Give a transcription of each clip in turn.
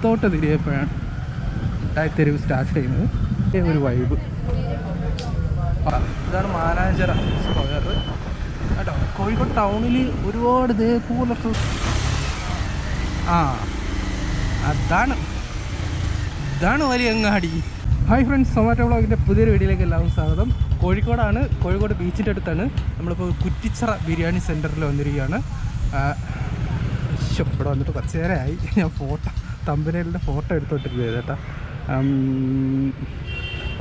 ഇടത്തോട്ട് തിരിയപ്പോഴാണ് തെരുവ് സ്റ്റാർട്ട് ചെയ്യുന്നത്. ഒരു വൈബ് ഇതാണ് മാനാഞ്ചിറ സ്ക്വയർ കേട്ടോ കോഴിക്കോട് ടൗണിൽ ഒരുപാട് ഇതേപോലൊക്കെ ആ അതാണ്. ഇതാണ് വലിയ അങ്ങാടി ഹായ് ഫ്രണ്ട്സ് സൊമാറ്റോ വ്ളോഗിന്റെ പുതിയൊരു വീഡിയോയിലേക്ക് എല്ലാവർക്കും സ്വാഗതം. കോഴിക്കോടാണ് കോഴിക്കോട് ബീച്ചിന്റെ അടുത്താണ്. നമ്മളിപ്പോൾ കുറ്റിച്ചിറ ബിരിയാണി സെന്ററിൽ വന്നിരിക്കുകയാണ്. ഇവിടെ വന്നിട്ട് കുറച്ച് നേരമായി. ഞാൻ ഫോട്ടോ തമ്പനയിലെ ഫോട്ടോ എടുത്തോട്ടിരുന്നു ചേട്ടാ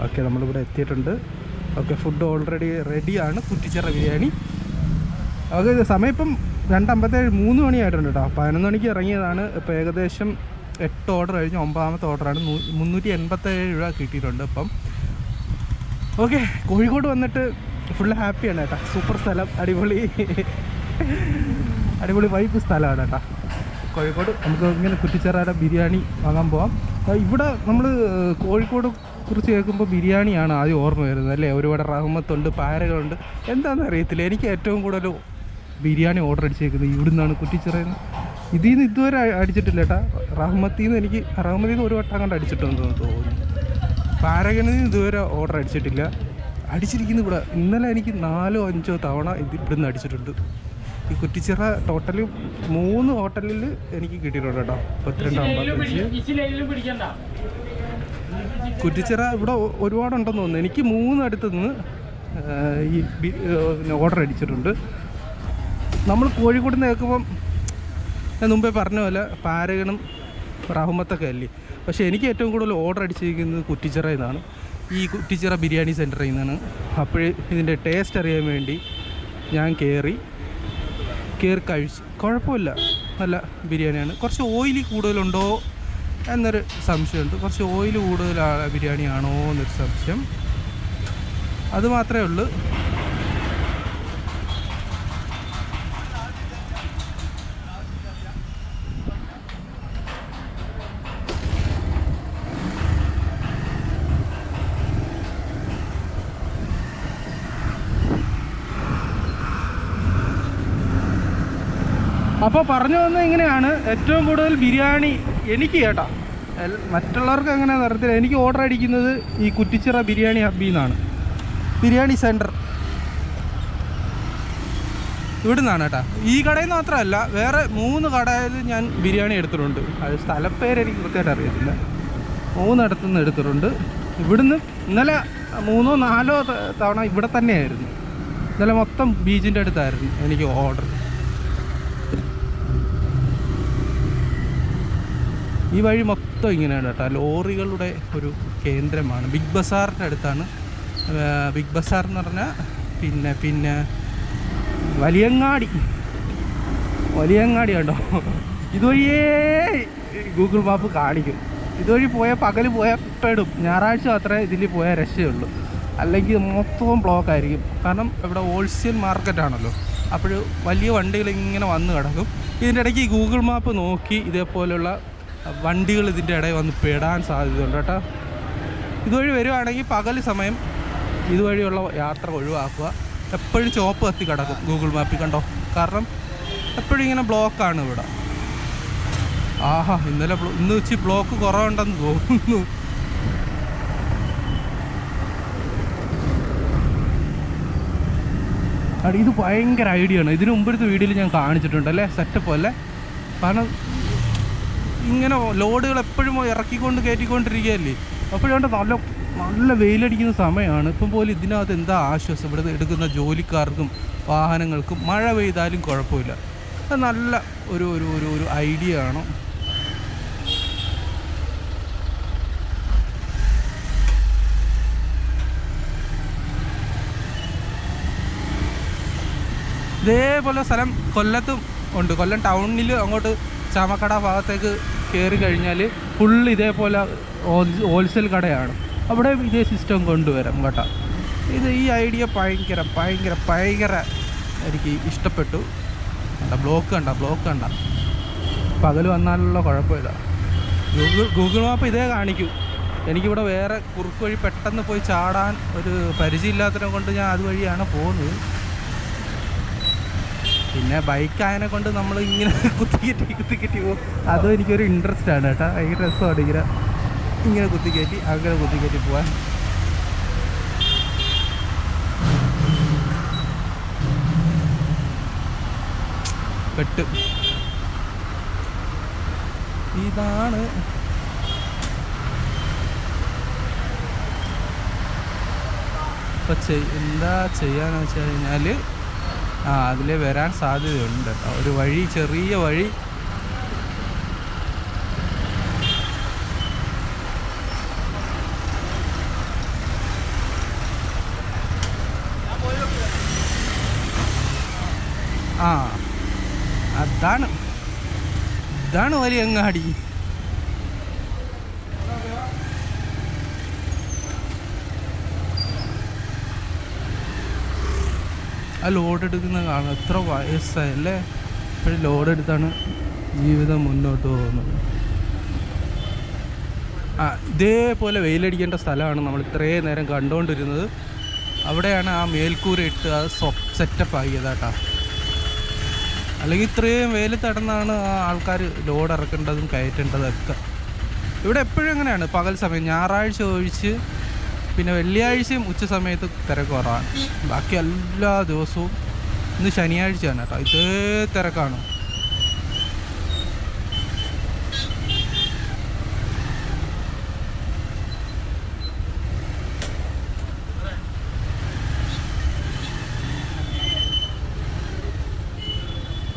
ഓക്കെ നമ്മളിവിടെ എത്തിയിട്ടുണ്ട്. ഓക്കെ ഫുഡ് ഓൾറെഡി റെഡിയാണ് കുറ്റിച്ചിറ ബിരിയാണി. ഓക്കെ സമയം ഇപ്പം രണ്ടമ്പത്തേഴ് മൂന്ന് മണിയായിട്ടുണ്ട് കേട്ടോ. പതിനൊന്ന് മണിക്ക് ഇറങ്ങിയതാണ്. ഇപ്പോൾ ഏകദേശം എട്ട് ഓർഡർ കഴിഞ്ഞ് ഒമ്പതാമത്തെ ഓർഡറാണ് മുന്നൂറ്റി എൺപത്തേഴ് രൂപ കിട്ടിയിട്ടുണ്ട് അപ്പം ഓക്കെ കോഴിക്കോട് വന്നിട്ട് ഫുൾ ഹാപ്പിയാണ് കേട്ടോ സൂപ്പർ സ്ഥലം. അടിപൊളി. അടിപൊളി വൈബ് സ്ഥലമാണ് കേട്ടോ കോഴിക്കോട്. നമുക്ക് ഇങ്ങനെ കുറ്റിച്ചെറാടെ ബിരിയാണി വാങ്ങാൻ പോവാം. ഇവിടെ നമ്മൾ കോഴിക്കോട് കുറിച്ച് കേൾക്കുമ്പോൾ ബിരിയാണിയാണ് ആദ്യം ഓർമ്മ വരുന്നത് അല്ലേ? ഒരുപാട് റഹ്മത്തുണ്ട് പാരകളുണ്ട് എന്താണെന്ന് അറിയത്തില്ല. എനിക്ക് ഏറ്റവും കൂടുതൽ ബിരിയാണി ഓർഡർ അടിച്ചേക്കുന്നത് ഇവിടുന്നാണ് കുറ്റിച്ചിറയിൽ ഇതിൽ നിന്ന് ഇതുവരെ അടിച്ചിട്ടില്ല കേട്ടാ റഹ്മത്തിൽ നിന്ന് എനിക്ക് റഹ്മത്തിൽ നിന്ന് ഒരു വട്ടം കണ്ട് അടിച്ചിട്ടുണ്ടെന്ന് തോന്നുന്നു. പാരഗണിൽ നിന്ന് ഇതുവരെ ഓർഡർ അടിച്ചിട്ടില്ല. അടിച്ചിരിക്കുന്നു ഇവിടെ. ഇന്നലെ എനിക്ക് നാലോ അഞ്ചോ തവണ ഇത് ഇവിടുന്ന് അടിച്ചിട്ടുണ്ട്. ഈ കുറ്റിച്ചിറ ടോട്ടൽ മൂന്ന് ഹോട്ടലിൽ എനിക്ക് കിട്ടിയിട്ടുണ്ട് കേട്ടോ. പത്തിരണ്ട് അമ്പത്തഞ്ച് കുറ്റിച്ചിറ ഇവിടെ ഒരുപാടുണ്ടെന്ന് തോന്നുന്നു. എനിക്ക് മൂന്ന് അടുത്ത് നിന്ന് ഈ ഓർഡർ അടിച്ചിട്ടുണ്ട്. നമ്മൾ കോഴിക്കോട് നിന്ന് കേൾക്കുമ്പം ഞാൻ മുമ്പേ പറഞ്ഞ പോലെ പാരഗണും റഹ്മത്തൊക്കെ അല്ലേ? പക്ഷേ എനിക്ക് ഏറ്റവും കൂടുതൽ ഓർഡർ അടിച്ചിരിക്കുന്നത് കുറ്റിച്ചിറയിൽ നിന്നാണ്. ഈ കുറ്റിച്ചിറ ബിരിയാണി സെന്ററിൽ നിന്നാണ്. അപ്പോൾ ഇതിന്റെ ടേസ്റ്റ് അറിയാൻ വേണ്ടി ഞാൻ കയറി കയറി കഴിച്ച്. കുഴപ്പമില്ല. നല്ല ബിരിയാണിയാണ്. കുറച്ച് ഓയിലി കൂടുതലുണ്ടോ എന്നൊരു സംശയമുണ്ട്. കുറച്ച് ഓയിൽ കൂടുതൽ ബിരിയാണിയാണോ എന്നൊരു സംശയം. അത് മാത്രമേ ഉള്ളൂ. അപ്പോൾ പറഞ്ഞു വന്നത് ഇങ്ങനെയാണ്. ഏറ്റവും കൂടുതൽ ബിരിയാണി എനിക്ക് കേട്ടാ. മറ്റുള്ളവർക്ക് അങ്ങനെ തരത്തില്ല. എനിക്ക് ഓർഡർ അടിക്കുന്നത് ഈ കുറ്റിച്ചിറ ബിരിയാണി ഹബ്ബിൽ നിന്നാണ് ബിരിയാണി സെന്റർ ഇവിടുന്നാണ് കേട്ടോ. ഈ കടയിൽ മാത്രമല്ല വേറെ മൂന്ന് കടയിൽ ഞാൻ ബിരിയാണി എടുത്തിട്ടുണ്ട്. അത് സ്ഥലപ്പേര് എനിക്ക് കൃത്യമായിട്ട് അറിയത്തില്ല. മൂന്നിടത്തു നിന്ന് എടുത്തിട്ടുണ്ട്. ഇവിടുന്ന് ഇന്നലെ മൂന്നോ നാലോ തവണ ഇവിടെ തന്നെയായിരുന്നു. ഇന്നലെ മൊത്തം ബീച്ചിന്റെ അടുത്തായിരുന്നു എനിക്ക് ഓർഡർ ഈ വഴി മൊത്തം ഇങ്ങനെയാണ് കേട്ടോ. ലോറികളുടെ ഒരു കേന്ദ്രമാണ്. ബിഗ് ബസാറിന്റെ അടുത്താണ്. ബിഗ് ബസാർ എന്ന് പറഞ്ഞാൽ പിന്നെ പിന്നെ വലിയങ്ങാടി. വലിയങ്ങാടി കേട്ടോ ഇതുവഴിയേ ഗൂഗിൾ മാപ്പ് കാണിക്കും. ഇതുവഴി പോയാൽ പകൽ പോയാൽ പെടും. ഞായറാഴ്ച മാത്രമേ ഇതിൽ പോയാൽ രക്ഷയുള്ളൂ. അല്ലെങ്കിൽ മൊത്തവും ബ്ലോക്ക് ആയിരിക്കും. കാരണം ഇവിടെ ഹോൾസെയിൽ മാർക്കറ്റാണല്ലോ അപ്പോൾ വലിയ വണ്ടികൾ ഇങ്ങനെ വന്ന് കിടക്കും. ഇതിന്റെ ഇടയ്ക്ക് ഗൂഗിൾ മാപ്പ് നോക്കി ഇതേപോലെയുള്ള വണ്ടികൾ ഇതിന്റെ ഇടയിൽ വന്ന് പെടാൻ സാധ്യതയുണ്ട് കേട്ടോ. ഇതുവഴി വരുവാണെങ്കിൽ പകൽ സമയം ഇതുവഴിയുള്ള യാത്ര ഒഴിവാക്കുക. എപ്പോഴും ചോപ്പ് കത്തി കിടക്കും ഗൂഗിൾ മാപ്പിൽ കണ്ടോ? കാരണം എപ്പോഴും ഇങ്ങനെ ബ്ലോക്കാണ് ഇവിടെ. ആഹാ ഇന്നലെ ഇന്ന് വെച്ച് ബ്ലോക്ക് കുറവുണ്ടെന്ന് തോന്നുന്നു. ഇത് ഭയങ്കര ഐഡിയ ആണ്. ഇതിന് മുമ്പൊരു വീഡിയോയിൽ ഞാൻ കാണിച്ചിട്ടുണ്ട് അല്ലേ? സെറ്റപ്പ് അല്ലേ കാരണം ഇങ്ങനെ ലോഡുകൾ എപ്പോഴും ഇറക്കിക്കൊണ്ട് കയറ്റിക്കൊണ്ടിരിക്കുകയല്ലേ? അപ്പോഴാണ്ട് നല്ല നല്ല വെയിലടിക്കുന്ന സമയമാണ്. ഇപ്പം പോലും ഇതിനകത്ത് എന്താ ആശ്വാസം? ഇവിടെ എടുക്കുന്ന ജോലിക്കാർക്കും വാഹനങ്ങൾക്കും മഴ പെയ്താലും കുഴപ്പമില്ല. അത് നല്ല ഒരു ഒരു ഒരു ഒരു ഐഡിയ ആണ്. ഇതേപോലെ സ്ഥലം കൊല്ലത്തും ഉണ്ട്. കൊല്ലം ടൗണിൽ അങ്ങോട്ട് ചാമക്കട ഭാഗത്തേക്ക് കയറി കഴിഞ്ഞാൽ ഫുൾ ഇതേപോലെ ഹോൾസെയിൽ കടയാണ്. അവിടെ ഇതേ സിസ്റ്റം കൊണ്ടുവരാം കേട്ടോ. ഇത് ഈ ഐഡിയ ഭയങ്കര ഭയങ്കര ഭയങ്കര എനിക്ക് ഇഷ്ടപ്പെട്ടു. കണ്ട ബ്ലോക്ക് കണ്ട ബ്ലോക്ക് കണ്ട. പകൽ വന്നാലുള്ള കുഴപ്പമില്ല ഗൂഗിൾ ഗൂഗിൾ മാപ്പ് ഇതേ കാണിക്കും. എനിക്കിവിടെ വേറെ കുറുക്ക് വഴി പെട്ടെന്ന് പോയി ചാടാൻ ഒരു പരിചയമില്ലാത്തതിനെ കൊണ്ട് ഞാൻ അതുവഴിയാണ് പോകുന്നത്. പിന്നെ ബൈക്ക് ആയതിനെ കൊണ്ട് നമ്മൾ ഇങ്ങനെ കുത്തിക്കറ്റി കുത്തിക്കറ്റി പോകും. അതും എനിക്കൊരു ഇൻട്രസ്റ്റ് ആണ് കേട്ടോ. ഈ രസമാണ് ഇങ്ങനെ ഇങ്ങനെ കുത്തിക്കയറ്റി അങ്ങനെ കുത്തിക്കയറ്റി പോവാൻ. പെട്ട്. ഇതാണ് ഇപ്പം എന്താ ചെയ്യാന്ന് വെച്ച് കഴിഞ്ഞാൽ ആ അതിൽ വരാൻ സാധ്യതയുണ്ട്. ഒരു വഴി ചെറിയ വഴി. ആ അതാണ്. ഇതാണ് വലിയ അങ്ങാടി ആ ലോഡ് എടുക്കുന്ന കാണാം. എത്ര വയസ്സായി അല്ലേ? ഇപ്പോഴും ലോഡ് എടുത്താണ് ജീവിതം മുന്നോട്ട് പോകുന്നത്. ആ ഇതേപോലെ വെയിലടിക്കേണ്ട സ്ഥലമാണ് നമ്മൾ ഇത്രയും നേരം കണ്ടുകൊണ്ടിരുന്നത് അവിടെയാണ് ആ മേൽക്കൂര ഇട്ട് അത് സെറ്റപ്പ് ആക്കിയതാട്ടാ അല്ലെങ്കിൽ ഇത്രയും വെയിൽ തടന്നാണ് ആ ആൾക്കാർ ലോഡ് ഇറക്കേണ്ടതും കയറ്റേണ്ടതും ഒക്കെ. ഇവിടെ എപ്പോഴും എങ്ങനെയാണ്? പകൽ സമയം ഞായറാഴ്ച ഒഴിച്ച് പിന്നെ വെള്ളിയാഴ്ചയും ഉച്ച സമയത്ത് തിരക്ക് കുറവാണ്. ബാക്കി എല്ലാ ദിവസവും ഇന്ന് ശനിയാഴ്ചയാണ് കേട്ടോ. ഇതേ തിരക്കാണ്.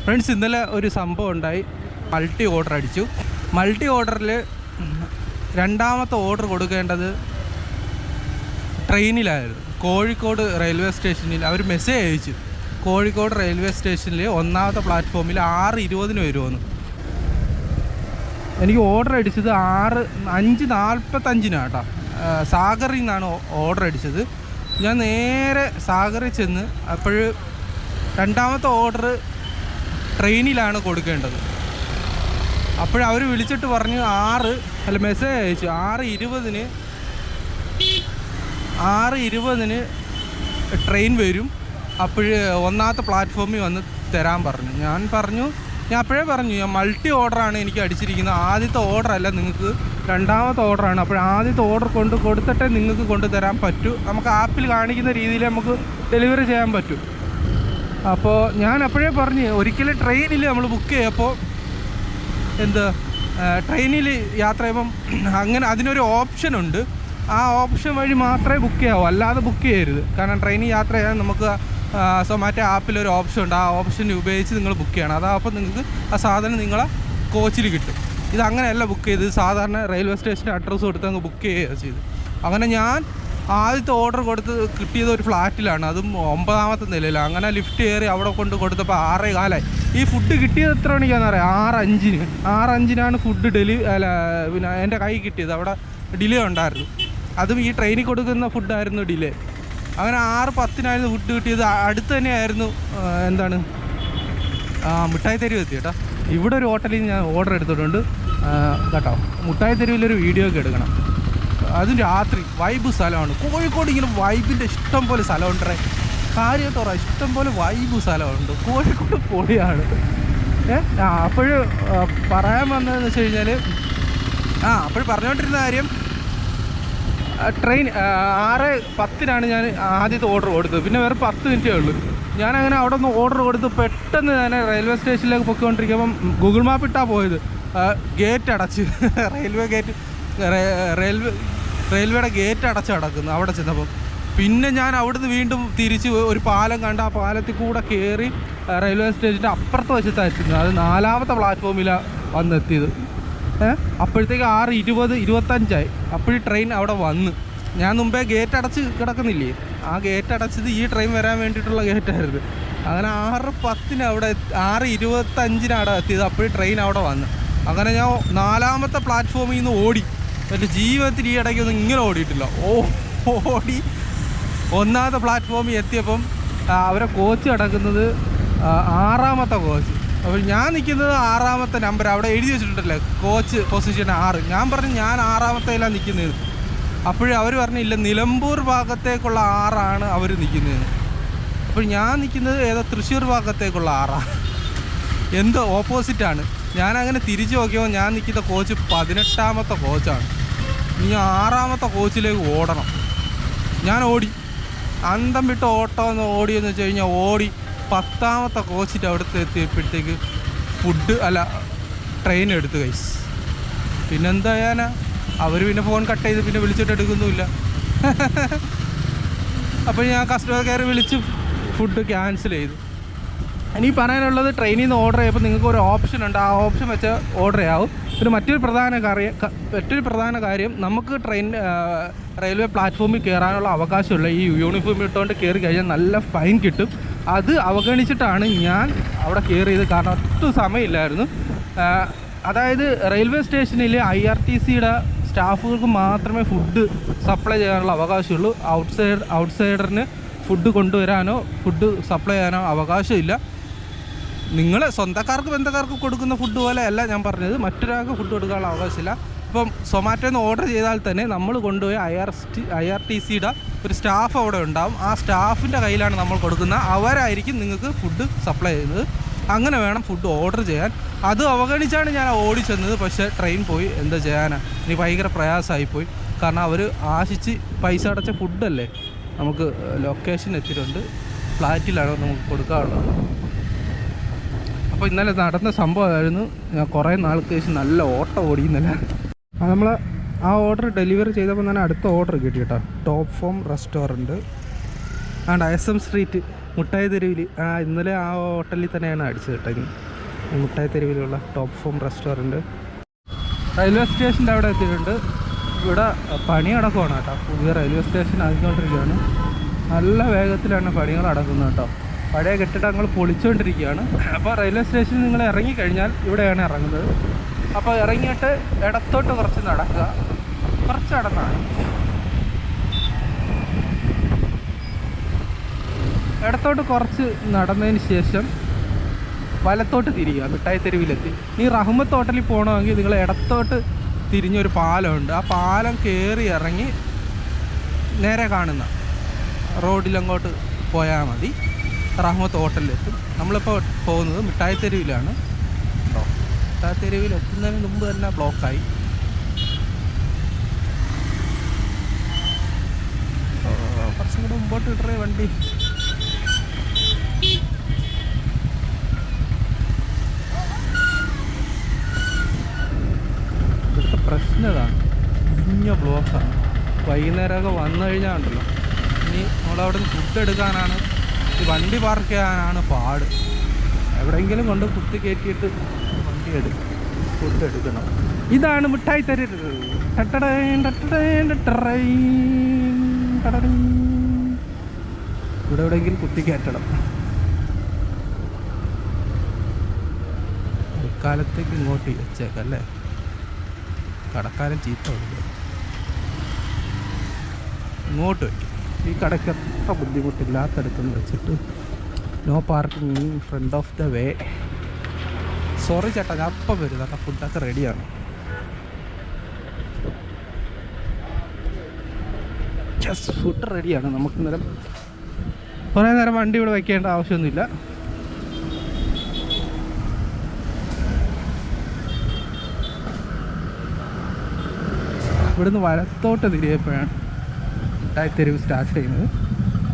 ഫ്രണ്ട്സ് ഇന്നലെ ഒരു സംഭവം ഉണ്ടായി. മൾട്ടി ഓർഡർ അടിച്ചു. മൾട്ടി ഓർഡറിൽ രണ്ടാമത്തെ ഓർഡർ കൊടുക്കേണ്ടത് ട്രെയിനിലായിരുന്നു. കോഴിക്കോട് റെയിൽവേ സ്റ്റേഷനിൽ അവർ മെസ്സേജ് അയച്ചു. കോഴിക്കോട് റെയിൽവേ സ്റ്റേഷനിൽ ഒന്നാമത്തെ പ്ലാറ്റ്ഫോമിൽ ആറ് ഇരുപതിന് വരുമെന്ന് എനിക്ക് ഓർഡർ അടിച്ചത് ആറ് അഞ്ച് നാൽപ്പത്തഞ്ചിനാണ് കേട്ടോ സാഗറിൽ നിന്നാണ് ഓർഡർ അടിച്ചത്. ഞാൻ നേരെ സാഗറിൽ ചെന്ന് അപ്പോൾ രണ്ടാമത്തെ ഓർഡർ ട്രെയിനിലാണ് കൊടുക്കേണ്ടത്. അപ്പോഴവർ വിളിച്ചിട്ട് പറഞ്ഞു ആറ് അല്ല മെസ്സേജ് അയച്ചു. ആറ് ഇരുപതിന് ആറ് ഇരുപതിന് ട്രെയിൻ വരും. അപ്പോൾ ഒന്നാമത്തെ പ്ലാറ്റ്ഫോമിൽ വന്ന് തരാൻ പറഞ്ഞു. ഞാൻ പറഞ്ഞു ഞാൻ അപ്പോഴേ പറഞ്ഞു ഞാൻ മൾട്ടി ഓർഡറാണ് എനിക്ക് അടിച്ചിരിക്കുന്നത്. ആദ്യത്തെ ഓർഡർ അല്ല നിങ്ങൾക്ക് രണ്ടാമത്തെ ഓർഡറാണ് അപ്പോൾ ആദ്യത്തെ ഓർഡർ കൊണ്ട് കൊടുത്തിട്ടേ നിങ്ങൾക്ക് കൊണ്ടുതരാൻ പറ്റൂ. നമുക്ക് ആപ്പിൽ കാണിക്കുന്ന രീതിയിൽ നമുക്ക് ഡെലിവറി ചെയ്യാൻ പറ്റും. അപ്പോൾ ഞാൻ അപ്പോഴേ പറഞ്ഞു ഒരിക്കലും ട്രെയിനിൽ നമ്മൾ ബുക്ക് ചെയ്യപ്പോൾ എന്ത് ട്രെയിനിൽ യാത്ര ചെയ്യുമ്പം അങ്ങനെ അതിനൊരു ഓപ്ഷൻ ഉണ്ട്. ആ ഓപ്ഷൻ വഴി മാത്രമേ ബുക്ക് ചെയ്യാവൂ. അല്ലാതെ ബുക്ക് ചെയ്യരുത്. കാരണം ട്രെയിനിൽ യാത്ര ചെയ്യാൻ നമുക്ക് സൊമാറ്റോ ആപ്പിൽ ഒരു ഓപ്ഷൻ ഉണ്ട്. ആ ഓപ്ഷൻ ഉപയോഗിച്ച് നിങ്ങൾ ബുക്ക് ചെയ്യണം. അതാകുമ്പോൾ നിങ്ങൾക്ക് ആ സാധനം നിങ്ങളെ കോച്ചിൽ കിട്ടും. ഇത് അങ്ങനെയല്ല ബുക്ക് ചെയ്ത് സാധാരണ റെയിൽവേ സ്റ്റേഷന്റെ അഡ്രസ്സ് കൊടുത്ത് അങ്ങ് ബുക്ക് ചെയ്യുക ചെയ്ത് അങ്ങനെ ഞാൻ ആദ്യത്തെ ഓർഡർ കൊടുത്ത് കിട്ടിയത് ഒരു ഫ്ലാറ്റിലാണ് അതും ഒമ്പതാമത്തെ നിലയിലാണ് അങ്ങനെ ലിഫ്റ്റ് കയറി അവിടെ കൊണ്ട് കൊടുത്തപ്പോൾ ആറേ കാലായി. ഈ ഫുഡ് കിട്ടിയത് എത്ര മണിക്കാണെന്ന് അറിയാം? ആറ് അഞ്ചിന്. ആറ് അഞ്ചിനാണ് ഫുഡ് ഡെലി അല്ല പിന്നെ എന്റെ കൈ കിട്ടിയത്. അവിടെ ഡിലേ ഉണ്ടായിരുന്നു. അതും ഈ ട്രെയിനിൽ കൊടുക്കുന്ന ഫുഡായിരുന്നു ഡിലേ. അങ്ങനെ ആറ് പത്തിനായിരുന്നു ഫുഡ് കിട്ടിയത്. അടുത്ത് തന്നെയായിരുന്നു എന്താണ് മിഠായി തെരുവ് എത്തി കേട്ടോ ഇവിടെ ഒരു ഹോട്ടലിൽ ഞാൻ ഓർഡർ എടുത്തിട്ടുണ്ട്. കേട്ടോ മുട്ടായി തെരുവിലൊരു വീഡിയോ ഒക്കെ എടുക്കണം. അതും രാത്രി വൈബ് സ്ഥലമാണ്. കോഴിക്കോട് ഇങ്ങനെ വൈബിന്റെ ഇഷ്ടം പോലെ സ്ഥലമുണ്ടേ കാര്യം പറയാം ഇഷ്ടം പോലെ വൈബ് സ്ഥലമുണ്ട്. കോഴിക്കോട് പൊടിയാണ് ഏഹ് അപ്പോഴും പറയാൻ വന്നതെന്ന് വെച്ച് കഴിഞ്ഞാൽ ആ അപ്പോൾ പറഞ്ഞുകൊണ്ടിരുന്ന കാര്യം ട്രെയിൻ ആറ് പത്തിനാണ് ഞാൻ ആദ്യത്തെ ഓർഡർ കൊടുത്തത്. പിന്നെ വേറെ പത്ത് മിനിറ്റേ ഉള്ളൂ. ഞാനങ്ങനെ അവിടെ നിന്ന് ഓർഡർ കൊടുത്ത് പെട്ടെന്ന് തന്നെ റെയിൽവേ സ്റ്റേഷനിലേക്ക് പൊയ്ക്കൊണ്ടിരിക്കുമ്പം ഗൂഗിൾ മാപ്പ് ഇട്ടാ പോയത്. ഗേറ്റ് അടച്ച്. റെയിൽവേ ഗേറ്റ് റെയിൽവേ റെയിൽവേയുടെ ഗേറ്റ് അടച്ച് കിടക്കുന്നു അവിടെ ചെന്നപ്പം. പിന്നെ ഞാൻ അവിടെ നിന്ന് വീണ്ടും തിരിച്ച് ഒരു പാലം കണ്ട് ആ പാലത്തിൽ കൂടെ കയറി റെയിൽവേ സ്റ്റേഷന്റെ അപ്പുറത്ത് എത്തുന്നത് അത് നാലാമത്തെ പ്ലാറ്റ്ഫോമിലാണ് വന്നെത്തിയത്. അപ്പോഴത്തേക്ക് ആറ് ഇരുപത് ഇരുപത്തഞ്ചായി. അപ്പോൾ ഈ ട്രെയിൻ അവിടെ വന്ന്. ഞാൻ മുമ്പേ ഗേറ്റ് അടച്ച് കിടക്കുന്നില്ലേ? ആ ഗേറ്റ് അടച്ചത് ഈ ട്രെയിൻ വരാൻ വേണ്ടിയിട്ടുള്ള ഗേറ്റായിരുന്നു അങ്ങനെ ആറ് പത്തിന് അവിടെ ആറ് ഇരുപത്തഞ്ചിന് അവിടെ എത്തിയത്. അപ്പോൾ ട്രെയിൻ അവിടെ വന്ന്. അങ്ങനെ ഞാൻ നാലാമത്തെ പ്ലാറ്റ്ഫോമിൽ നിന്ന് ഓടി. എന്റെ ജീവിതത്തിൽ ഈ ഇടയ്ക്കൊന്നും ഇങ്ങനെ ഓടിയിട്ടില്ല. ഓ ഓടി. ഒന്നാമത്തെ പ്ലാറ്റ്ഫോമിൽ എത്തിയപ്പം അവരെ കോച്ച് കിടക്കുന്നത് ആറാമത്തെ കോച്ച് അപ്പോൾ ഞാൻ നിൽക്കുന്നത് ആറാമത്തെ നമ്പർ അവിടെ എഴുതി വെച്ചിട്ടുണ്ടല്ലേ. കോച്ച് പൊസിഷൻ ആറ്. ഞാൻ പറഞ്ഞു ഞാൻ ആറാമത്തേലാണ് നിൽക്കുന്നത്. അപ്പോഴും അവർ പറഞ്ഞില്ല നിലമ്പൂർ ഭാഗത്തേക്കുള്ള ആറാണ് അവർ നിൽക്കുന്നത്. അപ്പോൾ ഞാൻ നിൽക്കുന്നത് ഏതോ തൃശ്ശൂർ ഭാഗത്തേക്കുള്ള ആറാണ് എന്തോ ഓപ്പോസിറ്റാണ് ഞാനങ്ങനെ തിരിച്ചു നോക്കിയപ്പോൾ ഞാൻ നിൽക്കുന്ന കോച്ച് പതിനെട്ടാമത്തെ കോച്ചാണ് ഇനി ആറാമത്തെ കോച്ചിലേക്ക് ഓടണം. ഞാൻ ഓടി. അന്തം വിട്ട് ഓട്ടം എന്ന് ഓടിയെന്ന് വെച്ച് കഴിഞ്ഞാൽ ഓടി. പത്താമത്തെ കോച്ചിട്ട് അവിടുത്തെ എത്തിയപ്പോഴത്തേക്ക് ഫുഡ് അല്ല ട്രെയിൻ എടുത്തു കൈസ് പിന്നെന്താ ഞാൻ അവർ പിന്നെ ഫോൺ കട്ട് ചെയ്ത് പിന്നെ വിളിച്ചിട്ട് എടുക്കുന്നുമില്ല. അപ്പോൾ ഞാൻ കസ്റ്റമർ കെയർ വിളിച്ച്. ഫുഡ് ക്യാൻസൽ ചെയ്തു. ഇനി പറയാനുള്ളത് ട്രെയിനിൽ നിന്ന് ഓർഡർ ചെയ്യുമ്പോൾ നിങ്ങൾക്ക് ഒരു ഓപ്ഷൻ ഉണ്ട്. ആ ഓപ്ഷൻ വെച്ച് ഓർഡർ ചെയ്യാവും. പിന്നെ മറ്റൊരു പ്രധാന കാര്യം മറ്റൊരു പ്രധാന കാര്യം നമുക്ക് ട്രെയിൻ റെയിൽവേ പ്ലാറ്റ്ഫോമിൽ കയറാനുള്ള അവകാശമുള്ള ഈ യൂണിഫോം ഇട്ടുകൊണ്ട് കയറി കഴിഞ്ഞാൽ നല്ല ഫൈൻ കിട്ടും. അത് അവഗണിച്ചിട്ടാണ് ഞാൻ അവിടെ കയറിയത് കാരണം ഒട്ടും സമയമില്ലായിരുന്നു. അതായത് റെയിൽവേ സ്റ്റേഷനിൽ ഐ ആർ ടി സിയുടെ സ്റ്റാഫുകൾക്ക് മാത്രമേ ഫുഡ് സപ്ലൈ ചെയ്യാനുള്ള അവകാശമുള്ളൂ. ഔട്ട്സൈഡ് ഔട്ട്സൈഡറിന് ഫുഡ് കൊണ്ടുവരാനോ ഫുഡ് സപ്ലൈ ചെയ്യാനോ അവകാശമില്ല. നിങ്ങൾ സ്വന്തക്കാർക്ക് ബന്ധക്കാർക്ക് കൊടുക്കുന്ന ഫുഡ് പോലെ അല്ല ഞാൻ പറഞ്ഞത്. മറ്റൊരാൾക്ക് ഫുഡ് കൊടുക്കാനുള്ള അവകാശമില്ല. ഇപ്പം സൊമാറ്റോന്ന് ഓർഡർ ചെയ്താൽ തന്നെ നമ്മൾ കൊണ്ടുപോയി I R T I R T സിയുടെ ഒരു സ്റ്റാഫ് അവിടെ ഉണ്ടാവും. ആ സ്റ്റാഫിന്റെ കയ്യിലാണ് നമ്മൾ കൊടുക്കുന്നത് അവരായിരിക്കും നിങ്ങൾക്ക് ഫുഡ് സപ്ലൈ ചെയ്യുന്നത്. അങ്ങനെ വേണം ഫുഡ് ഓർഡർ ചെയ്യാൻ. അത് അവഗണിച്ചാണ് ഞാൻ ഓടി ചെന്നത് പക്ഷേ ട്രെയിൻ പോയി. എന്താ ചെയ്യാനാണ് ഇനി ഭയങ്കര പ്രയാസമായിപ്പോയി. കാരണം അവർ ആശിച്ച് പൈസ അടച്ച ഫുഡല്ലേ നമുക്ക് ലൊക്കേഷൻ എത്തിയിട്ടുണ്ട്. ഫ്ലാറ്റിലാണ് നമുക്ക് കൊടുക്കാറുള്ളത് അപ്പോൾ ഇന്നലെ നടന്ന സംഭവമായിരുന്നു. ഞാൻ കുറേ നാൾക്ക് ശേഷം നല്ല ഓട്ടം ഓടി ഇന്നലെ നമ്മൾ ആ ഓർഡർ ഡെലിവറി ചെയ്തപ്പോൾ തന്നെ അടുത്ത ഓർഡർ കിട്ടി കേട്ടോ. Top form restaurant and S M street മുട്ടായി തെരുവിൽ ആ ഇന്നലെ ആ ഹോട്ടലിൽ തന്നെയാണ് അടിച്ചത് കേട്ടോ മുട്ടായി തെരുവിലുള്ള ടോപ്പ് ഫോം റെസ്റ്റോറന്റ് റെയിൽവേ സ്റ്റേഷന്റെ അവിടെ എത്തിയിട്ടുണ്ട്. ഇവിടെ പണി അടക്കമാണ് കേട്ടോ. പുതിയ റെയിൽവേ സ്റ്റേഷൻ ആക്കിക്കൊണ്ടിരിക്കുകയാണ്. നല്ല വേഗത്തിലാണ് പണികൾ അടക്കുന്നത് കേട്ടോ. പഴയ കെട്ടിടങ്ങൾ പൊളിച്ചുകൊണ്ടിരിക്കുകയാണ് അപ്പോൾ റെയിൽവേ സ്റ്റേഷനിൽ നിങ്ങൾ ഇറങ്ങിക്കഴിഞ്ഞാൽ ഇവിടെയാണ് ഇറങ്ങുന്നത്. അപ്പോൾ ഇറങ്ങിയിട്ട് ഇടത്തോട്ട് കുറച്ച് നടക്കുക. കുറച്ച് നടന്നാണ്. ഇടത്തോട്ട് കുറച്ച് നടന്നതിന് ശേഷം വലത്തോട്ട് തിരിയുക മിഠായി തെരുവിലെത്തി. നീ റഹ്മത്ത് ഹോട്ടലിൽ പോകണമെങ്കിൽ നിങ്ങൾ ഇടത്തോട്ട് തിരിഞ്ഞൊരു പാലമുണ്ട്. ആ പാലം കയറി ഇറങ്ങി നേരെ കാണുന്ന റോഡിലങ്ങോട്ട് പോയാൽ മതി. റഹ്മത്ത് ഹോട്ടലിലെത്തും. നമ്മളിപ്പോൾ പോകുന്നത് മിഠായി തെരുവിലാണ്. മിഠായി തെരുവിൽ എത്തുന്നതിന് മുമ്പ് തന്നെ ബ്ലോക്കായി. കുറച്ചും കൂടെ മുമ്പോട്ട് ഇട്ടേ വണ്ടി. ഇവിടുത്തെ പ്രശ്നം ഇതാണ് ഇഞ്ഞ ബ്ലോക്കാണ് വൈകുന്നേരമൊക്കെ വന്നു കഴിഞ്ഞാൽ ഉണ്ടല്ലോ. ഇനി നമ്മളവിടെ നിന്ന് ഫുഡ് എടുക്കാനാണ്. വണ്ടി പാർക്ക് ചെയ്യാനാണ് പാട്. എവിടെയെങ്കിലും കൊണ്ട് കുത്തി കയറ്റിയിട്ട് ഫുഡ് എടുക്കണം ഇതാണ് മിഠായി തരരുത്. ഇവിടെ എവിടെയെങ്കിലും കുത്തി കയറ്റണം തൽക്കാലത്തേക്ക് ഇങ്ങോട്ട് വെച്ചേക്കാം അല്ലേ കടക്കാരൻ ചീത്ത ഇങ്ങോട്ട് വയ്ക്കും ഈ കടയ്ക്ക് അത്ര ബുദ്ധിമുട്ടില്ലാത്തടത്തുനിന്ന് വെച്ചിട്ട് no parking front of the way sorry ചേട്ടാ ഞാൻ അപ്പം വരും. കേട്ടോ ഫുഡൊക്കെ റെഡിയാണ് യെസ് ഫുഡ് റെഡിയാണ് നമുക്ക് നേരം കുറേ നേരം വണ്ടി ഇവിടെ വയ്ക്കേണ്ട ആവശ്യമൊന്നുമില്ല. ഇവിടുന്ന് വലത്തോട്ട് തിരിയപ്പോഴാണ് ഉണ്ടായിത്തെരുവ് സ്റ്റാർട്ട് ചെയ്യുന്നത്.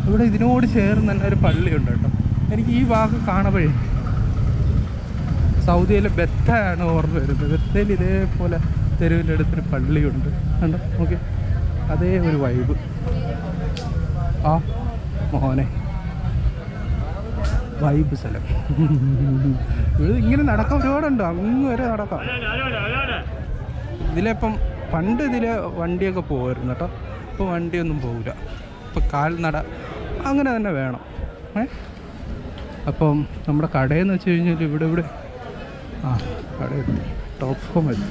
ഇവിടെ ഇതിനോട് ചേർന്ന് തന്നെ ഒരു പള്ളിയുണ്ട് കേട്ടോ. എനിക്ക് ഈ ഭാഗം കാണുമ്പോഴേ സൗദിയിലെ ബെത്തയാണ് ഓർമ്മ വരുന്നത്. ബെത്തയിൽ ഇതേപോലെ തെരുവിന്റെ അടുത്തൊരു പള്ളിയുണ്ട്. കണ്ടോ? ഓക്കെ അതേ ഒരു വൈബ് ആ മോനെ. വൈബ് സ്ഥലം. ഇത് ഇങ്ങനെ നടക്കാൻ ഒരുപാടുണ്ട്. അങ്ങ് വരെ നടക്കാം. ഇതിലിപ്പം പണ്ട് ഇതിൽ വണ്ടിയൊക്കെ പോകുമായിരുന്നു കേട്ടോ. ഇപ്പോൾ വണ്ടിയൊന്നും പോകില്ല ഇപ്പോൾ കാൽനട അങ്ങനെ തന്നെ വേണം. ഏ? അപ്പം നമ്മുടെ കടയെന്ന് വെച്ച് കഴിഞ്ഞാൽ ഇവിടെ ഇവിടെ ആ കട എത്തി. ടോപ്പ് ഫോം എത്തി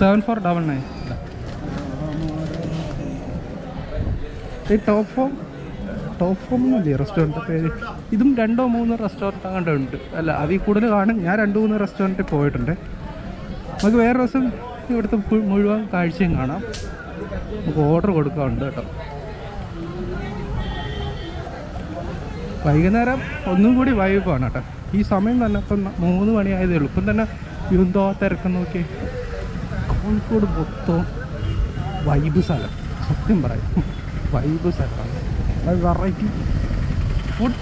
സെവൻ ഫോർ ഡബിൾ നയൻ ഈ ടോപ്പ് ഫോം ടോപ്പ് ഫോം എന്നല്ലേ റെസ്റ്റോറന്റ് പേര്. ഇതും രണ്ടോ മൂന്നോ റെസ്റ്റോറന്റ് അങ്ങോട്ട് ഉണ്ട് അല്ല അതിൽ കൂടുതൽ കാണും. ഞാൻ രണ്ട് മൂന്ന് റെസ്റ്റോറന്റിൽ പോയിട്ടുണ്ട്. നമുക്ക് വേറെ ദിവസം ഇവിടുത്തെ മുഴുവൻ കാഴ്ചയും കാണാം. നമുക്ക് ഓർഡർ കൊടുക്കാറുണ്ട് കേട്ടോ. വൈകുന്നേരം ഒന്നും കൂടി വൈബാണ് കേട്ടോ. ഈ സമയം തന്നെ ഇപ്പം മൂന്ന് മണിയായതേ ഉള്ളൂ. ഇപ്പം തന്നെ എന്തോ തിരക്കം നോക്കി. കോഴിക്കോട് മൊത്തം വൈബ് സ്ഥലം. സത്യം പറയും. വൈബ് സ്ഥലമാണ്. വെറൈറ്റി ഫുഡ്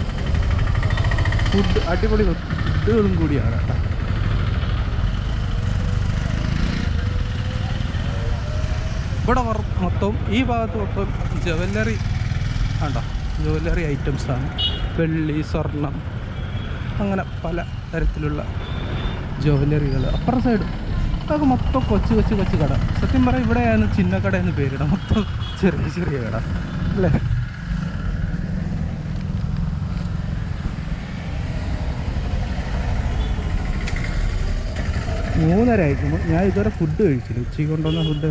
ഫുഡ് അടിപൊളി ഫുഡുകളും കൂടിയാണ് ഇവിടെ മൊത്തം ഈ ഭാഗത്ത് മൊത്തം ജവല്ലറി ആണ്ട ജ്വല്ലറി ഐറ്റംസാണ് വെള്ളി സ്വർണം അങ്ങനെ പല തരത്തിലുള്ള ജുവല്ലറികൾ അപ്പുറം സൈഡ് അതൊക്കെ മൊത്തം കൊച്ചു കൊച്ചു കൊച്ചു കട. സത്യം പറയാം ഇവിടെയാണ് ചിന്നക്കട എന്ന് പേരിട മൊത്തം ചെറിയ ചെറിയ കട. അല്ലേ? മൂന്നര ആയിരിക്കുമ്പോൾ ഞാൻ ഇതുവരെ ഫുഡ് കഴിച്ചില്ല. ഉച്ചയ്ക്ക് കൊണ്ടുവന്ന ഫുഡ്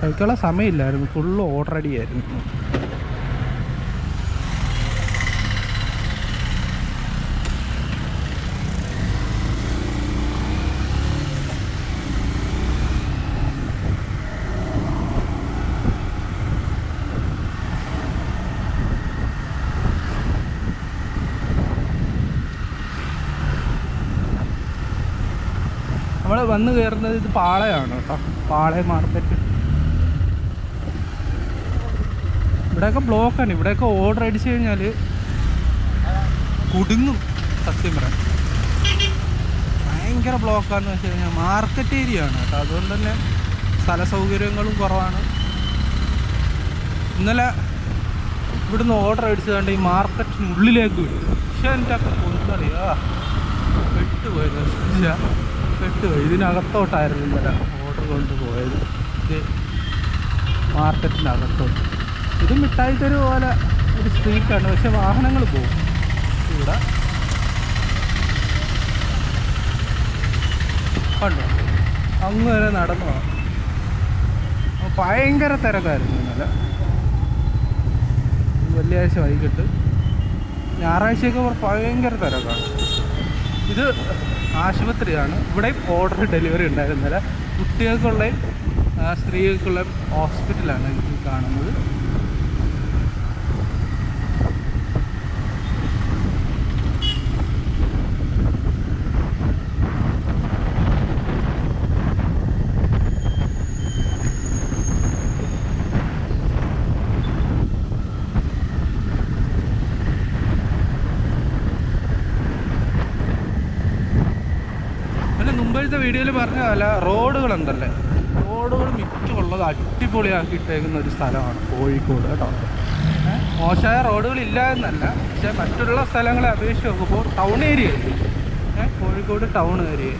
കഴിക്കാനുള്ള സമയമില്ലായിരുന്നു. ഫുള്ള് ഓർഡർ അടിയായിരുന്നു നമ്മൾ വന്ന് കയറുന്നത് ഇത് പാളയാണ് കേട്ടോ. പാളയം മാർക്കറ്റ്. ഇവിടെയൊക്കെ ബ്ലോക്കാണ്. ഇവിടെയൊക്കെ ഓർഡർ അടിച്ചു കഴിഞ്ഞാൽ കുടുങ്ങും. സത്യം പറയാൻ ഭയങ്കര ബ്ലോക്കാണെന്ന് വെച്ച് കഴിഞ്ഞാൽ മാർക്കറ്റ് ഏരിയ ആണ് കേട്ടോ. അതുകൊണ്ട് തന്നെ സ്ഥല സൗകര്യങ്ങളും കുറവാണ്. ഇന്നലെ ഇവിടുന്ന് ഓർഡർ അടിച്ചതുകൊണ്ട് ഈ മാർക്കറ്റിനുള്ളിലേക്ക് വിട്ടു. പക്ഷേ എന്റെ ഒക്കെ പെട്ടുപോയത്. പെട്ടുപോയി ഇതിനകത്തോട്ടായിരുന്നു ഇന്നലെ ഓർഡർ കൊണ്ടുപോയത് ഇത് മാർക്കറ്റിനകത്തോട്ട്. ഇത് മിഠായി തരുവ പോലെ ഒരു സ്ട്രീറ്റാണ് പക്ഷെ വാഹനങ്ങൾ പോകും. ഇവിടെ. കണ്ടോ? അങ്ങ് വരെ നടന്നു ഭയങ്കര തിരക്കായിരുന്നു ഇന്നലെ. വെള്ളിയാഴ്ച വൈകിട്ട്. ഞായറാഴ്ചയൊക്കെ ഭയങ്കര തിരക്കാണ്. ഇത് ആശുപത്രിയാണ്. ഇവിടെ ഓർഡർ ഡെലിവറി ഉണ്ടായിരുന്നില്ല. കുട്ടികൾക്കുള്ള സ്ത്രീകൾക്കുള്ള ഹോസ്പിറ്റലാണ് ഇത് കാണുന്നത് പിന്നെ മുമ്പത്തെ വീഡിയോയിൽ പറഞ്ഞ പോലെ റോഡുകളുണ്ടല്ലേ? റോഡുകൾ മിക്കുള്ളത് അടിപൊളിയാക്കിയിട്ടേക്കുന്ന ഒരു സ്ഥലമാണ് കോഴിക്കോട് കേട്ടോ. മോശമായ റോഡുകൾ ഇല്ല എന്നല്ല. പക്ഷെ മറ്റുള്ള സ്ഥലങ്ങളെ അപേക്ഷിച്ച് നോക്കുമ്പോൾ town area Kozhikode town area.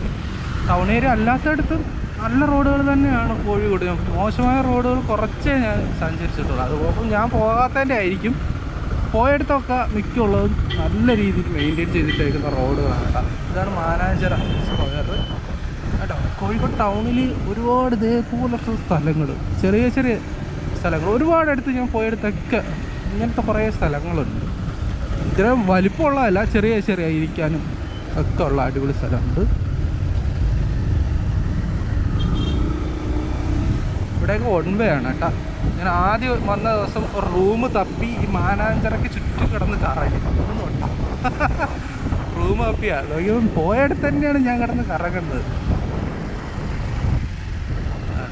Town area അല്ലാത്തടത്തും നല്ല റോഡുകൾ തന്നെയാണ് കോഴിക്കോട്. മോശമായ റോഡുകൾ കുറച്ചേ ഞാൻ സഞ്ചരിച്ചിട്ടുള്ളൂ. അതുപോലെ ഞാൻ പോകാത്തതിന്റെ ആയിരിക്കും. പോയടത്തൊക്കെ മിക്കുള്ളതും നല്ല രീതിയിൽ മെയിന്റെയിൻ ചെയ്തിട്ടേക്കുന്ന റോഡുകളാണ് കേട്ടോ. ഇതാണ് മാനാഞ്ചിറ സ്ക്വയർ കേട്ടോ കോഴിക്കോട് ടൗണിൽ ഒരുപാട് ഇതേപോലത്തെ സ്ഥലങ്ങൾ ചെറിയ ചെറിയ സ്ഥലങ്ങൾ ഒരുപാട് അടുത്ത് ഞാൻ പോയെടുത്തൊക്കെ ഇങ്ങനത്തെ കുറേ സ്ഥലങ്ങളുണ്ട്. ഇത്ര വലിപ്പമുള്ളതല്ല ചെറിയ ചെറിയ ഇരിക്കാനും ഒക്കെ ഉള്ള അടിപൊളി സ്ഥലമുണ്ട്. ഇവിടെയൊക്കെ ആണ് കേട്ടോ. ഞാൻ ആദ്യം വന്ന ദിവസം ഒരു റൂം തപ്പി ഈ മാനാഞ്ചറയ്ക്ക് ചുറ്റും കിടന്ന് കറങ്ങി. റൂം തപ്പിയാണ് പോയടുത്ത് തന്നെയാണ് ഞാൻ കിടന്ന് കറങ്ങുന്നത്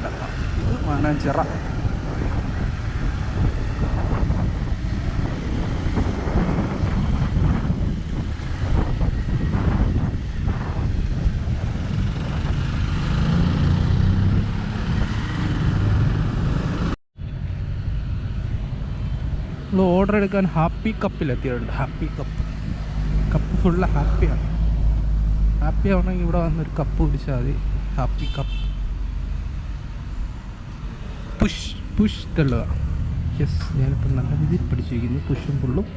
കണ്ടോ? ഇത് മാനാഞ്ചിറ നമ്മൾ ഓർഡർ എടുക്കാൻ ഹാപ്പി കപ്പിൽ എത്തിയിട്ടുണ്ട്. ഹാപ്പി കപ്പ് കപ്പ് ഫുള്ള് ഹാപ്പിയാണ് ഹാപ്പി ആവണമെങ്കിൽ ഇവിടെ വന്നൊരു കപ്പ് കുടിച്ചാൽ മതി. ഹാപ്പി കപ്പ് പുഷ് തള്ളുക. യെസ് ഞാനിപ്പോൾ നല്ല രീതിയിൽ പഠിച്ചിരിക്കുന്നു. പുഷും പുള്ളും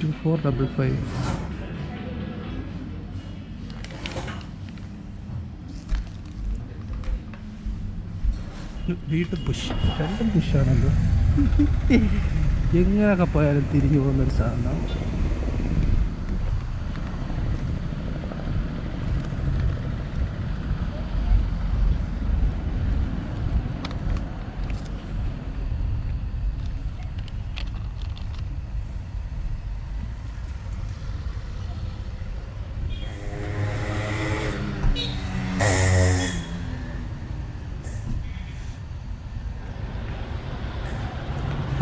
ടു ഫോർ ഡബിൾ ഫൈവ് വീണ്ടും പുഷ് രണ്ടും പുഷാണല്ലോ എങ്ങനെയൊക്കെ പോയാലും തിരിഞ്ഞു പോകുന്നൊരു സാധനം.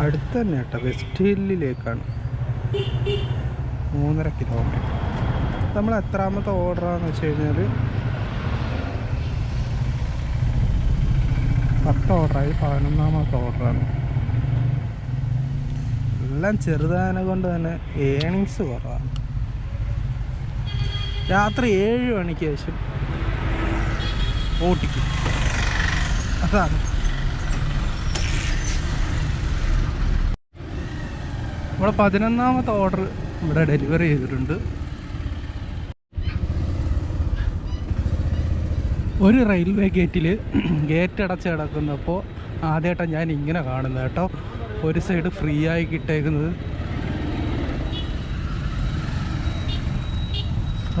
അടുത്ത് തന്നെ കേട്ടോ വെസ്റ്റ് ഹില്ലിലേക്കാണ് മൂന്നര കിലോമീറ്റർ നമ്മൾ എത്രാമത്തെ ഓർഡറാന്ന് വെച്ച് കഴിഞ്ഞാൽ പത്ത് ഓർഡറായി പതിനൊന്നാമത്തെ ഓർഡറാണ് എല്ലാം ചെറുതാനെ കൊണ്ട് തന്നെ ഏണിങ്സ് കുറവാണ്. രാത്രി ഏഴ് മണിക്ക് ശേഷം ഓട്ടിക്കും അതാണ്. ഇവിടെ പതിനൊന്നാമത്തെ ഓർഡർ ഇവിടെ ഡെലിവറി ചെയ്തിട്ടുണ്ട്. ഒരു റെയിൽവേ ഗേറ്റിൽ ഗേറ്റ് അടച്ച് കിടക്കുന്നപ്പോൾ ആദ്യമായിട്ടാണ് ഞാൻ ഇങ്ങനെ കാണുന്നത് കേട്ടോ. ഒരു സൈഡ് ഫ്രീ ആയി കിട്ടേക്കുന്നത്.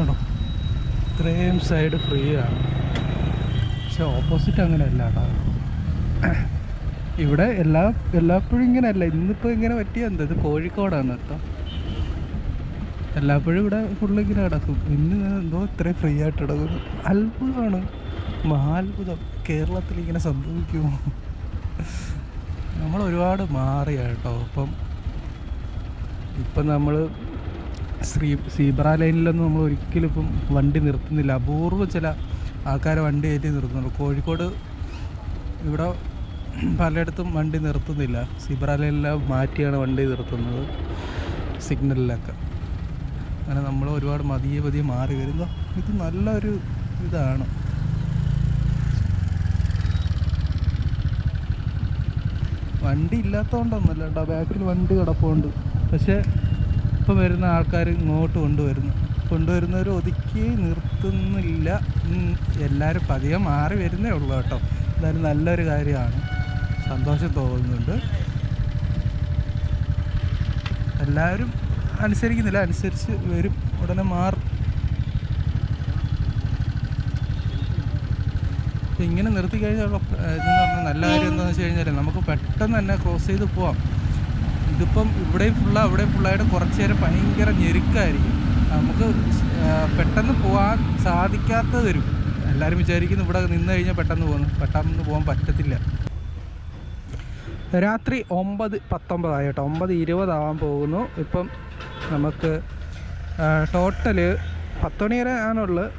ആണോ? ഇത്രയും സൈഡ് ഫ്രീ ആണ്. പക്ഷെ ഓപ്പോസിറ്റ് അങ്ങനെയല്ല കേട്ടോ. ഇവിടെ എല്ലാ എല്ലാപ്പോഴും ഇങ്ങനെയല്ല. ഇന്നിപ്പോൾ ഇങ്ങനെ പറ്റിയ എന്താ? ഇത് കോഴിക്കോടാണ് കേട്ടോ. എല്ലാപ്പോഴും ഇവിടെ ഫുള്ള് ഇങ്ങനെ കിടക്കും. ഇന്ന് എന്തോ ഇത്രയും ഫ്രീ ആയിട്ട് കിടക്കുന്നു. അത്ഭുതമാണ്. മഹാത്ഭുതം. കേരളത്തിൽ ഇങ്ങനെ സംഭവിക്കുമോ? നമ്മൾ ഒരുപാട് മാറിയ കേട്ടോ. അപ്പം ഇപ്പം നമ്മൾ ശ്രീ സീബ്ര ലൈനിലൊന്നും നമ്മൾ ഒരിക്കലും ഇപ്പം വണ്ടി നിർത്തുന്നില്ല. അപൂർവം ചില ആൾക്കാർ വണ്ടി കയറ്റി നിർത്തുന്നുള്ളൂ. കോഴിക്കോട് ഇവിടെ പലയിടത്തും വണ്ടി നിർത്തുന്നില്ല. സിബ്രാലെല്ലാം മാറ്റിയാണ് വണ്ടി നിർത്തുന്നത്. സിഗ്നലിലൊക്കെ. അങ്ങനെ നമ്മൾ ഒരുപാട് മതിയെ പതിയെ മാറി വരുമ്പോൾ ഇത് നല്ലൊരു ഇതാണ്. വണ്ടി ഇല്ലാത്തതുകൊണ്ടൊന്നുമല്ല കേട്ടോ. ബാക്കിൽ വണ്ടി കിടപ്പുണ്ട്. പക്ഷേ ഇപ്പം വരുന്ന ആൾക്കാർ ഇങ്ങോട്ട് കൊണ്ടുവരുന്നു. കൊണ്ടുവരുന്നവർ ഒതുക്കി നിർത്തുന്നില്ല. എല്ലാവരും പതിയെ മാറി വരുന്നേ ഉള്ളൂ കേട്ടോ. എന്തായാലും നല്ലൊരു കാര്യമാണ്. സന്തോഷം തോന്നുന്നുണ്ട്. എല്ലാവരും അനുസരിക്കുന്നില്ല. അനുസരിച്ച് വരും. ഉടനെ മാറും. ഇങ്ങനെ നിർത്തി കഴിഞ്ഞാൽ പറഞ്ഞാൽ നല്ല കാര്യം എന്താണെന്ന് വെച്ച് കഴിഞ്ഞാൽ നമുക്ക് പെട്ടെന്ന് തന്നെ ക്രോസ് ചെയ്ത് പോവാം. ഇതിപ്പം ഇവിടെയും ഫുള്ള് അവിടെയും ഫുള്ളായിട്ട് കുറച്ച് നേരം ഭയങ്കര ഞെരുക്കായിരിക്കും. നമുക്ക് പെട്ടെന്ന് പോകാൻ സാധിക്കാത്ത വരും. എല്ലാവരും വിചാരിക്കുന്നു ഇവിടെ നിന്ന് കഴിഞ്ഞാൽ പെട്ടെന്ന് പോകുന്നു. പെട്ടെന്ന് പോകാൻ പറ്റത്തില്ല. രാത്രി ഒമ്പത് പത്തൊമ്പതായി കേട്ടോ. ഒമ്പത് ഇരുപതാവാൻ പോകുന്നു. ഇപ്പം നമുക്ക് ടോട്ടൽ പത്ത് മണി ആണുള്ളത്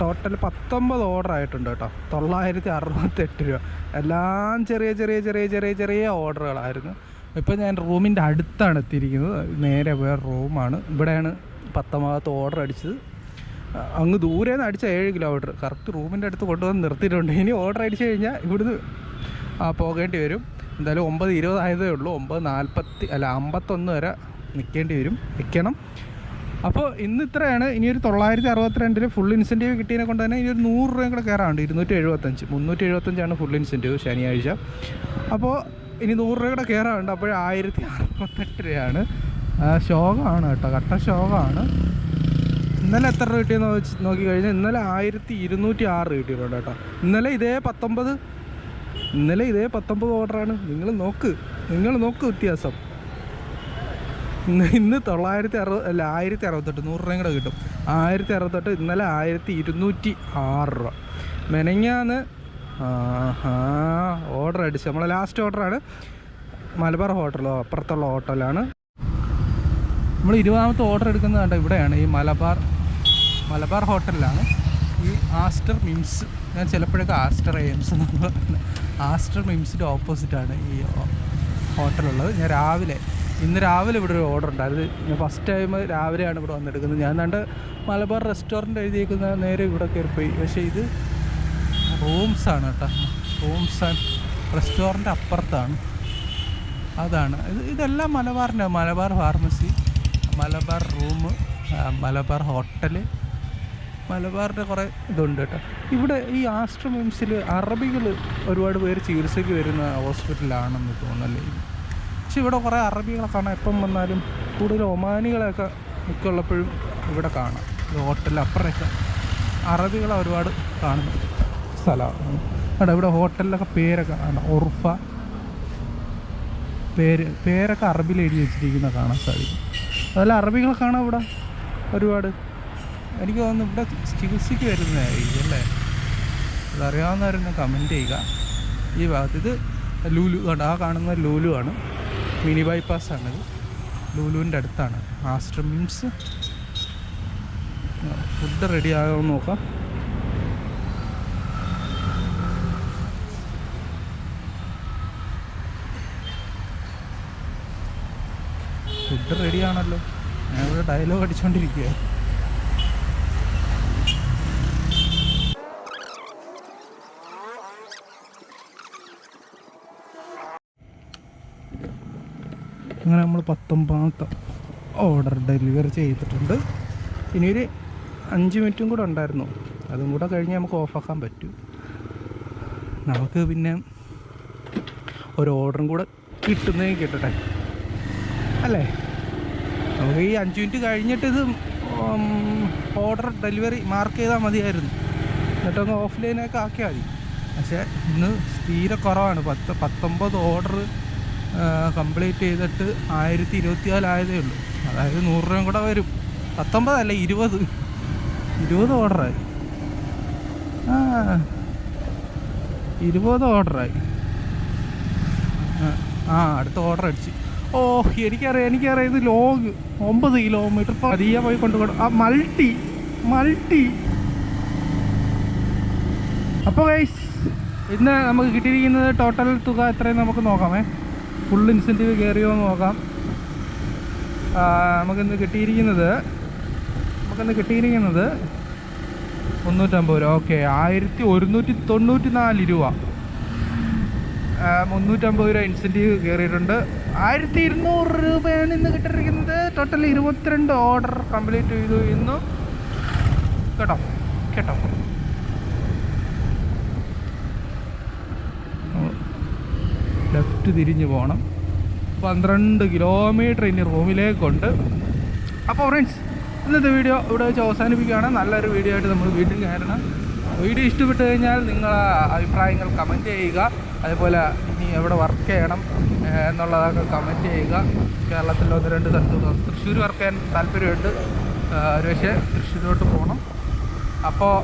ടോട്ടൽ പത്തൊമ്പത് ഓർഡർ ആയിട്ടുണ്ട് കേട്ടോ. തൊള്ളായിരത്തി അറുപത്തെട്ട് രൂപ. എല്ലാം ചെറിയ ചെറിയ ചെറിയ ചെറിയ ചെറിയ ഓർഡറുകളായിരുന്നു. ഇപ്പം ഞാൻ റൂമിന്റെ അടുത്താണ് എത്തിയിരിക്കുന്നത്. നേരെ വേറെ റൂമാണ്. ഇവിടെയാണ് പത്തൊമ്പത് ഓർഡർ അടിച്ചത്. അങ്ങ് ദൂരെ നിന്ന് അടിച്ച ഏഴ് കിലോമീറ്റർ. കറക്റ്റ് റൂമിന്റെ അടുത്ത് കൊണ്ടുവന്ന് നിർത്തിയിട്ടുണ്ട്. ഇനി ഓർഡർ അടിച്ചു കഴിഞ്ഞാൽ ഇവിടുന്ന് പോകേണ്ടി വരും. എന്തായാലും ഒമ്പത് ഇരുപതായതേ ഉള്ളൂ. ഒമ്പത് നാൽപ്പത്തി അല്ല അമ്പത്തൊന്ന് വരെ നിൽക്കേണ്ടി വരും. നിൽക്കണം അപ്പോൾ ഇന്ന് ഇത്രയാണ്. ഇനി ഒരു തൊള്ളായിരത്തി അറുപത്തിരണ്ടിൽ ഫുൾ ഇൻസെന്റീവ് കിട്ടിയതിനെ കൊണ്ട് തന്നെ ഇനി ഒരു നൂറ് രൂപയും കൂടെ കയറാറുണ്ട് ഇരുന്നൂറ്റി എഴുപത്തഞ്ച് മുന്നൂറ്റി എഴുപത്തഞ്ചാണ് ഫുൾ ഇൻസെന്റീവ് ശനിയാഴ്ച. അപ്പോൾ ഇനി നൂറ് രൂപ കൂടെ കയറാറുണ്ട് അപ്പോൾ ആയിരത്തി അറുപത്തെട്ട് രൂപയാണ്. ശോകമാണ് കേട്ടോ. കട്ട ശോകമാണ്. ഇന്നലെ എത്ര രൂപ കിട്ടിയെന്ന് നോക്കി കഴിഞ്ഞാൽ ഇന്നലെ ആയിരത്തി ഇരുന്നൂറ്റി ആറ് കിട്ടിയിട്ടുണ്ട് കേട്ടോ. ഇന്നലെ ഇതേ പത്തൊമ്പത് ഇന്നലെ ഇതേ പത്തൊമ്പത് ഓർഡറാണ്. നിങ്ങൾ നോക്ക്. നിങ്ങൾ നോക്ക് വ്യത്യാസം. ഇന്ന് ഇന്ന് തൊള്ളായിരത്തി അറുപത് അല്ല ആയിരത്തി അറുപത്തെട്ട് നൂറ് രൂപയും കൂടെ കിട്ടും. ആയിരത്തി അറുപത്തെട്ട് ഇന്നലെ ആയിരത്തി ഇരുന്നൂറ്റി ആറ് രൂപ മെനങ്ങാന്ന് ഓർഡർ അടിച്ച്. നമ്മളെ ലാസ്റ്റ് ഓർഡറാണ് മലബാർ ഹോട്ടലോ അപ്പുറത്തുള്ള ഹോട്ടലാണ്. നമ്മൾ ഇരുപതാമത്തെ ഓർഡർ എടുക്കുന്നത് കണ്ട? ഇവിടെയാണ്. ഈ മലബാർ മലബാർ ഹോട്ടലിലാണ്. ഈ ആസ്റ്റർ മിംസ് ഞാൻ ചിലപ്പോഴൊക്കെ ആസ്റ്റർ എയിംസ് എന്ന് പറയുന്നത് ആസ്റ്റർ മിംസിന്റെ ഓപ്പോസിറ്റാണ് ഈ ഹോട്ടലുള്ളത്. ഞാൻ രാവിലെ ഇന്ന് രാവിലെ ഇവിടെ ഒരു ഓർഡർ ഉണ്ടായത് ഞാൻ ഫസ്റ്റ് ടൈം രാവിലെയാണ് ഇവിടെ വന്നെടുക്കുന്നത്. ഞാൻ കണ്ട് മലബാർ റെസ്റ്റോറന്റ് എഴുതിയേക്കുന്ന നേരെ ഇവിടെ കയറിപ്പോയി പക്ഷേ ഇത് റൂംസാണ് കേട്ടോ. റൂംസ് ആൻഡ് റെസ്റ്റോറന്റ് അപ്പുറത്താണ്. അതാണ്. ഇത് ഇതെല്ലാം മലബാറിന്റെ Malabar pharmacy Malabar room Malabar hotel മലബാറിന്റെ കുറേ ഇതുണ്ട് കേട്ടോ. ഇവിടെ ഈ ആസ്ട്ര മിംസിൽ അറബികൾ ഒരുപാട് പേര് ചികിത്സയ്ക്ക് വരുന്ന ഹോസ്പിറ്റലാണെന്ന് തോന്നല്ലേ? പക്ഷെ ഇവിടെ കുറേ അറബികളെ കാണാം. എപ്പം വന്നാലും കൂടുതൽ ഒമാനികളെയൊക്കെ മിക്കുള്ളപ്പോഴും ഇവിടെ കാണാം. ഹോട്ടലിൽ അപ്പുറമൊക്കെ അറബികളെ ഒരുപാട് കാണുന്ന സ്ഥലമാണ്. അവിടെ ഇവിടെ ഹോട്ടലിലൊക്കെ പേരൊക്കെ കാണാം. ഉർഫ പേര് പേരൊക്കെ അറബിയിൽ എഴുതി വെച്ചിരിക്കുന്ന കാണാൻ സാധിക്കും. അതല്ല അറബികളെ കാണാം ഇവിടെ ഒരുപാട് എനിക്ക് തോന്നുന്നു ഇവിടെ ചികിത്സയ്ക്ക് വരുന്നതായിരിക്കും അല്ലേ? അതറിയാവുന്നവരൊന്ന് കമന്റ് ചെയ്യുക. ഈ ഭാഗത്ത് ഇത് ലൂലു ആ കാണുന്ന ലൂലു ആണ്. മിനി ബൈപ്പാസ് ആണിത് ലൂലുവിന്റെ അടുത്താണ്. ആസ്റ്റർ മീൻസ് ഫുഡ് റെഡി ആകുമെന്ന് നോക്കാം. ഫുഡ് റെഡിയാണല്ലോ ഞാൻ ഡയലോഗ് അടിച്ചുകൊണ്ടിരിക്കുക അങ്ങനെ നമ്മൾ പത്തൊമ്പതാമത്തെ ഓർഡർ ഡെലിവറി ചെയ്തിട്ടുണ്ട്. ഇനി ഒരു അഞ്ച് മിനിറ്റും കൂടെ ഉണ്ടായിരുന്നു. അതും കൂടെ കഴിഞ്ഞ് നമുക്ക് ഓഫാക്കാൻ പറ്റും. നമുക്ക് പിന്നെ ഒരു ഓർഡറും കൂടെ കിട്ടുന്നേ കിട്ടട്ടെ. അല്ലേ? നമുക്ക് ഈ അഞ്ച് മിനിറ്റ് കഴിഞ്ഞിട്ട് ഇത് ഓർഡർ ഡെലിവറി മാർക്ക് ചെയ്താൽ മതിയായിരുന്നു. എന്നിട്ടൊന്ന് ഓഫ്ലൈനൊക്കെ ആക്കിയാൽ മതി. പക്ഷേ ഇന്ന് തീരെ കുറവാണ്. പത്ത് പത്തൊമ്പത് ഓർഡർ കംപ്ലീറ്റ് ചെയ്തിട്ട് ആയിരത്തി ഇരുപത്തിനാലായതേ ഉള്ളൂ. അതായത് നൂറ് രൂപയും കൂടെ വരും. പത്തൊമ്പതല്ല ഇരുപത്. ഇരുപത് ഓർഡറായി. ആ ഇരുപത് ഓർഡറായി. ആ, അടുത്ത ഓർഡർ അടിച്ച്. ഓ എനിക്കറിയാം എനിക്കറിയാം ഇത് ലോങ് ഒമ്പത് കിലോമീറ്റർ പതിയെ പോയി കൊണ്ടുപോകണം ആ മൾട്ടി മൾട്ടി അപ്പോൾ ഗൈസ് ഇന്ന് നമുക്ക് കിട്ടിയിരിക്കുന്നത് ടോട്ടൽ തുക എത്രയും നമുക്ക് നോക്കാമേ. ഫുൾ ഇൻസെന്റീവ് കയറിയോ എന്ന് നോക്കാം. നമുക്കിന്ന് കിട്ടിയിരിക്കുന്നത് നമുക്കിന്ന് കിട്ടിയിരിക്കുന്നത് മുന്നൂറ്റമ്പത് രൂപ. ഓക്കെ ആയിരത്തി ഒരുന്നൂറ്റി തൊണ്ണൂറ്റി നാല് രൂപ മുന്നൂറ്റമ്പത് രൂപ ഇൻസെന്റീവ് കയറിയിട്ടുണ്ട്. ആയിരത്തി ഇരുന്നൂറ് രൂപയാണ് ഇന്ന് കിട്ടിയിരിക്കുന്നത്. ടോട്ടൽ ഇരുപത്തിരണ്ട് ഓർഡർ കംപ്ലീറ്റ് ചെയ്തു ഇന്നു. കേട്ടോ? കേട്ടോ? ലെഫ്റ്റ് തിരിഞ്ഞ് പോകണം. പന്ത്രണ്ട് കിലോമീറ്റർ ഇനി റൂമിലേക്കുണ്ട്. അപ്പോൾ ഫ്രണ്ട്സ് ഇന്നത്തെ വീഡിയോ ഇവിടെ വെച്ച് അവസാനിപ്പിക്കുകയാണ്. നല്ലൊരു വീഡിയോ ആയിട്ട് നമ്മൾ വീട്ടിൽ കയറണം. വീഡിയോ ഇഷ്ടപ്പെട്ട് കഴിഞ്ഞാൽ നിങ്ങൾ അഭിപ്രായങ്ങൾ കമന്റ് ചെയ്യുക. അതുപോലെ ഇനി എവിടെ വർക്ക് ചെയ്യണം എന്നുള്ളതൊക്കെ കമന്റ് ചെയ്യുക. കേരളത്തിൽ ഒന്ന് രണ്ട് സ്ഥലത്ത് തൃശ്ശൂർ വർക്ക് ചെയ്യാൻ താല്പര്യമുണ്ട്. ഒരു പക്ഷേ തൃശ്ശൂരോട്ട് പോകണം. അപ്പോൾ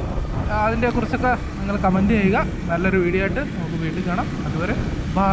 അതിന്റെ കുറിച്ചൊക്കെ നിങ്ങൾ കമന്റ് ചെയ്യുക. നല്ലൊരു വീഡിയോ ആയിട്ട് നമുക്ക് വീണ്ടും കാണാം. അതുവരെ ബാ.